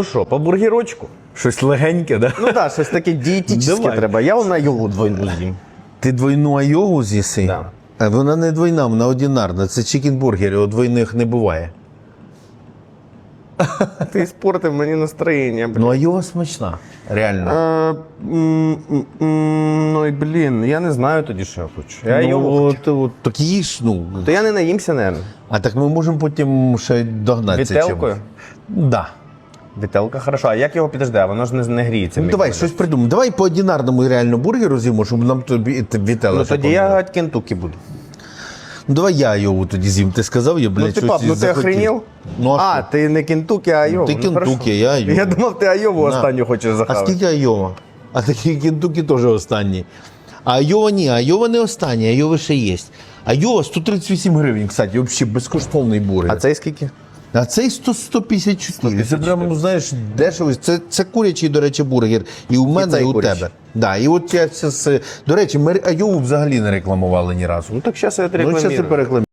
Ну що, по бургерочку? Щось легеньке, да? Ну так, щось таке дієтичне Давай. треба. Я вона йогу двойну з'їм. Ти двойну айогу з'їси? Да. А вона не двойна, вона одинарна. Це чікінбургери, у двойних не буває. Ти спортив мені настроєння. блін. Ну айога смачна, реально. Е, м, м, м, Ну і блін, я не знаю тоді, що я хочу. Я ну, йогу хочу. от, от, так їж, ну. То я не наїмся, наверное. А так ми можемо потім ще догнати це Вітелкою? чимось. Да. Вітелка хорошо. А як його підожди? А воно ж не, не гріється. Ну, давай щось придумаємо. Давай по одинарному реально бургеру з'їмо, щоб нам тобі вітело. Ну тоді я кентукі буду. Ну давай я його тоді з'їм. Ти сказав, я, блядь, ну ти щось пап, ну ти захотів. охренів? Ну, а, а, що? ти не кентукі, а айову. Ти Ну, Кентукі, хорошо. я Айову. Я думав, ти айову На. останню хочеш А захавати. скільки Айова? А такі кентукі теж останні. А Айова ні, Айова не останні, Айова ще є. Айова 138 гривень, кстати, взагалі безкоштовний бургер. А цей скільки? А цей 100, 154. Це прям, ну, знаєш, дешево. Це, це курячий, до речі, бургер. І у мене, і, і у курячий. тебе. Да, і от я зараз... До речі, ми Айову взагалі не рекламували ні разу. Ну так зараз я Ну, зараз ти рекламую. перекламуєш.